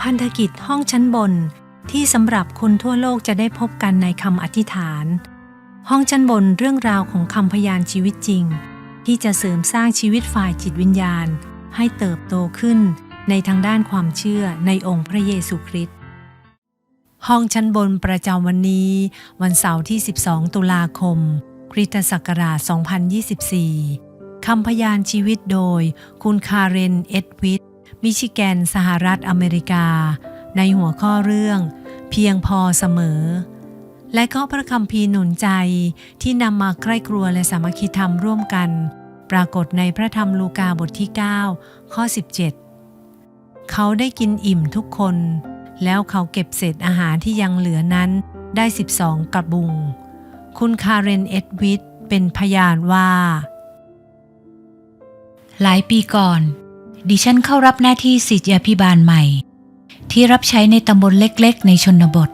พันธกิจห้องชั้นบนที่สำหรับคนทั่วโลกจะได้พบกันในคำอธิษฐาน ห้องชั้นบนเรื่องราวของคำพยานชีวิตจริง ที่จะเสริมสร้างชีวิตฝ่ายจิตวิญญาณ ให้เติบโตขึ้นในทางด้านความเชื่อในองค์พระเยซูคริสต์ห้องชั้นบนประจำวันนี้ วันเสาร์ที่ 12 ตุลาคม คริสตศักราช 2024 คำพยานชีวิตโดย คุณคาเรน เอ็ดวิด มิชิแกนสหรัฐอเมริกา ในหัวข้อเรื่อง เพียงพอเสมอ และข้อพระคำพีร์หนุนใจที่นำมาใกล้ครัวและสามัคคีธรรมร่วมกัน ปรากฏในพระธรรมลูกาบทที่ 9 ข้อ 17 เขาได้กินอิ่มทุกคน แล้วเขาเก็บเศษอาหารที่ยังเหลือนั้นได้ 12 กระบุง คุณคาเรนเอ็ดวิดเป็นพยานว่า หลายปีก่อน ดิฉันเข้ารับหน้าที่ศิษยาพิบาลใหม่ ที่รับใช้ในตำบลเล็กๆ ในชนบท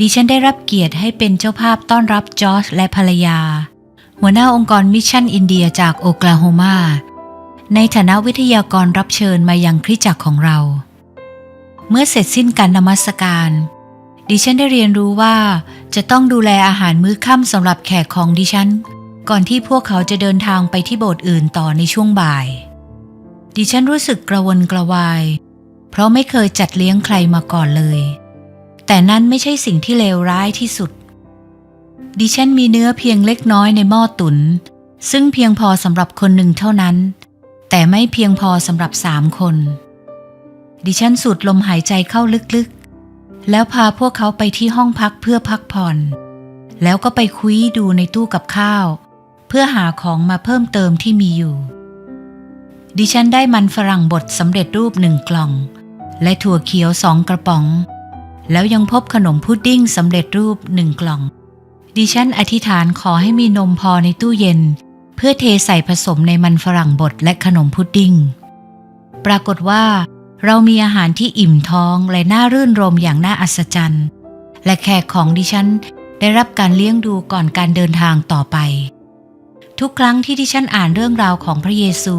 ดิฉันได้รับเกียรติให้เป็นเจ้าภาพต้อนรับจอร์จและภรรยา หัวหน้าองค์กรมิชชั่นอินเดียจากโอกลาโฮมา ในฐานะวิทยากรรับเชิญมายังคริจักรของเรา เมื่อเสร็จสิ้นการนมัสการ ดิฉันได้เรียนรู้ว่าจะต้องดูแลอาหารมื้อค่ำสำหรับแขกของดิฉัน ก่อนที่พวกเขาจะเดินทางไปที่โบสถ์อื่นต่อในช่วงบ่าย ดิฉันรู้สึกกระวนกระวาย เพราะไม่เคยจัดเลี้ยงใครมาก่อนเลย แต่นั่นไม่ใช่สิ่งที่เลวร้ายที่สุด ดิฉันมีเนื้อเพียงเล็กน้อยในหม้อตุนซึ่งเพียงพอสำหรับคนหนึ่งเท่านั้น แต่ไม่เพียงพอสำหรับสามคน ดิฉันสูดลมหายใจเข้าลึกๆ แล้วพาพวกเขาไปที่ห้องพักเพื่อพักผ่อน แล้วก็ไปคุยดูในตู้กับข้าว เพื่อหาของมาเพิ่มเติมที่มีอยู่ ดิฉันได้มันฝรั่งบดสำเร็จรูปหนึ่งกล่อง และถั่วเขียวสองกระป๋อง แล้วยังพบขนมพุดดิ้งสำเร็จรูปหนึ่งกล่อง ดิฉันอธิษฐานขอให้มีนมพอในตู้เย็น เพื่อเทใส่ผสมในมันฝรั่งบดและขนมพุดดิ้ง ปรากฏว่า เรามีอาหารที่อิ่มท้องและน่ารื่นรมอย่างน่าอัศจรรย์ และแขกของดิฉันได้รับการเลี้ยงดูก่อนการเดินทางต่อไป ทุกครั้งที่ดิฉันอ่านเรื่องราวของพระเยซู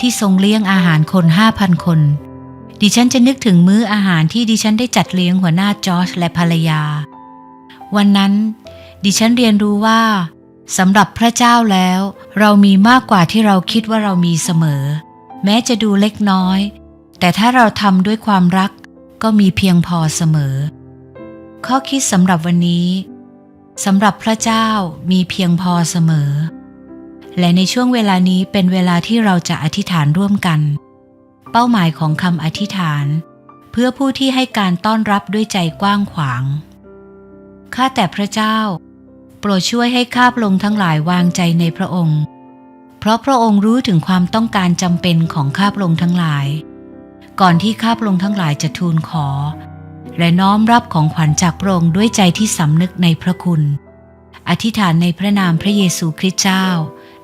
ที่ทรงเลี้ยงอาหารคนห้าพันคน ดิฉันจะนึกถึงมื้ออาหารที่ดิฉันได้จัดเลี้ยงหัวหน้าจอร์จและภรรยา วันนั้น ดิฉันเรียนรู้ว่าสำหรับพระเจ้าแล้ว เรามีมากกว่าที่เราคิดว่าเรามีเสมอ แม้จะดูเล็กน้อย แต่ถ้าเราทำด้วยความรักก็มีเพียงพอเสมอ ข้อคิดสำหรับวันนี้สำหรับพระเจ้ามีเพียงพอเสมอ และในช่วงเวลานี้เป็นเวลาที่เราจะอธิษฐานร่วมกัน เป้าหมายของคำอธิษฐาน เพื่อผู้ที่ให้การต้อนรับด้วยใจกว้างขวาง ข้าแต่พระเจ้า โปรดช่วยให้ข้าพระองค์ทั้งหลายวางใจในพระองค์ เพราะพระองค์รู้ถึงความต้องการจำเป็นของข้าพระองค์ทั้งหลาย ก่อนที่ข้าพระองค์ทั้งหลายจะทูลขอ และน้อมรับของขวัญจากพระองค์ด้วยใจที่สำนึกในพระคุณ อธิษฐานในพระนามพระเยซูคริสต์เจ้า